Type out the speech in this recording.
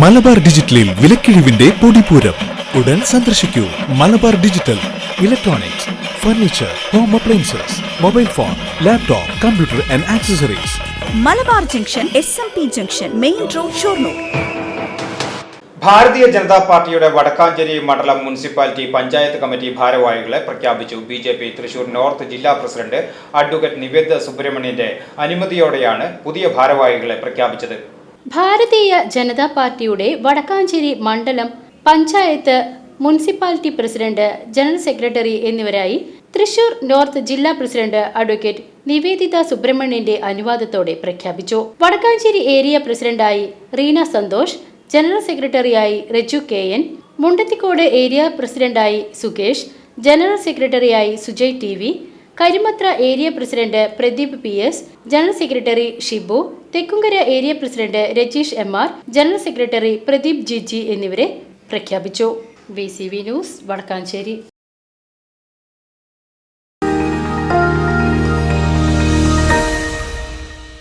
മലബാർ ഡിജിറ്റലിൽ വിലക്കിഴിവിന്റെ പൊടിപൂരം. ഉടൻ സന്ദർശിക്കൂ. Malabar digital electronics furniture home appliances mobile phone laptop computer and accessories Malabar junction S M P junction main road Shoranur. Bharatiya Janata പാർട്ടിയുടെ വടക്കാഞ്ചേരി മണ്ഡലം municipality panchayat committee ഭാരവാഹികളെ പ്രഖ്യാപിച്ചു. B J P Thrissur north ജില്ലാ president advocate Niveda സുബ്രഹ്മണ്യന്റെ അനുമതിയോടെയാണ് പുതിയ ഭാരവാഹികളെ പ്രഖ്യാപിച്ചത്. ഭാരതീയ ജനതാ പാർട്ടിയുടെ വടക്കാഞ്ചേരി മണ്ഡലം panchayat municipality president general secretary എന്നിവരായി Thrissur north ജില്ലാ പ്രസിഡന്റ് അഡ്വക്കേറ്റ് നിവേദിത സുബ്രഹ്മണ്യന്റെ അനുവാദത്തോടെ പ്രഖ്യാപിച്ചു. വടക്കാഞ്ചേരി ഏരിയ പ്രസിഡന്റായി റീന സന്തോഷ് ജനറൽ സെക്രട്ടറിയായി Reju K N Mundathikode area പ്രസിഡന്റായി സുകേഷ് ജനറൽ സെക്രട്ടറിയായി Sujay T V Karimathra area president Pradeep P S general secretary Shibu Thekkumkara area president Rajeesh M R general secretary Pradeep Jiji എന്നിവരെ പ്രഖ്യാപിച്ചു. V news Vadakkanchery.